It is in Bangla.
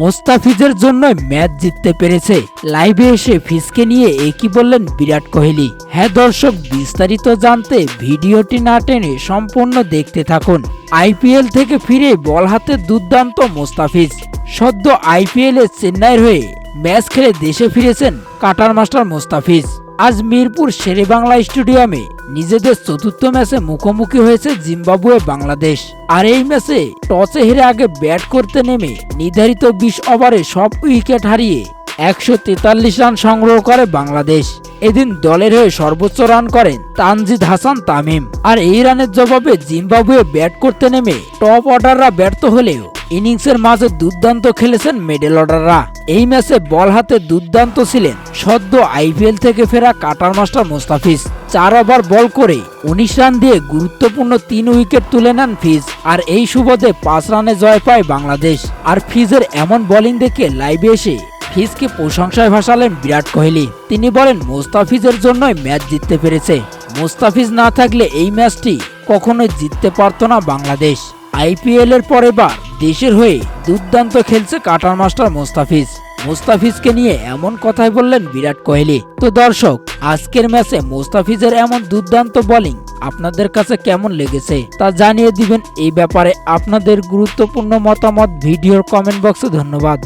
মোস্তাফিজের জন্য ম্যাচ জিততে পেরেছে। লাইভে এসে ফিজকে নিয়ে একই বললেন বিরাট কোহলি। হ্যাঁ দর্শক, বিস্তারিত জানতে ভিডিওটি না টেনে সম্পূর্ণ দেখতে থাকুন। আইপিএল থেকে ফিরে বল হাতে দুর্দান্ত মোস্তাফিজ। সদ্য আইপিএল চেন্নাইয়ের হয়ে ম্যাচ খেলে দেশে ফিরেছেন কাটার মাস্টার মোস্তাফিজ। আজ মিরপুর শেরেবাংলা স্টেডিয়ামে নিজেদের চতুর্থ ম্যাচে মুখোমুখি হয়েছে জিম্বাবুয়ে বাংলাদেশ। আর এই ম্যাচে টসে হেরে আগে ব্যাট করতে নেমে নির্ধারিত বিশ ওভারে সব উইকেট হারিয়ে একশো তেতাল্লিশ রান সংগ্রহ করে বাংলাদেশ। এদিন দলের হয়ে সর্বোচ্চ রান করেন তানজিদ হাসান তামিম। আর এই রানের জবাবে জিম্বাবুয়ে ব্যাট করতে নেমে টপ অর্ডাররা ব্যর্থ হলেও ইনিংসের মাঝে দুর্দান্ত খেলেছেন মিডল অর্ডাররা। এই ম্যাচে বল হাতে দুর্দান্ত ছিলেন সদ্য আইপিএল থেকে ফেরা কাটার মাস্টার মোস্তাফিজ। চার ওভার বল করে উনিশ রান দিয়ে গুরুত্বপূর্ণ তিন উইকেট তুলে নেন ফিজ। আর এই সুবাদে পাঁচ রানে জয় পায় বাংলাদেশ। আর ফিজের এমন বোলিং দেখে লাইভে এসে ফিজকে প্রশংসায় ভাসালেন বিরাট কোহলি। তিনি বলেন, মোস্তাফিজের জন্যই ম্যাচ জিততে পেরেছে। মোস্তাফিজ না থাকলে এই ম্যাচটি কখনোই জিততে পারতো না বাংলাদেশ। আইপিএল এর পরে বার দেশের হয়ে দুর্দান্ত খেলছে কাটার মাস্টার মোস্তাফিজ। মোস্তাফিজকে নিয়ে এমন কথাই বললেন বিরাট কোহলি। তো দর্শক, আজকের ম্যাচে মোস্তাফিজের এমন দুর্দান্ত বোলিং আপনাদের কাছে কেমন লেগেছে তা জানিয়ে দিবেন। এই ব্যাপারে আপনাদের গুরুত্বপূর্ণ মতামত ভিডিওর কমেন্ট বক্সে ধন্যবাদ।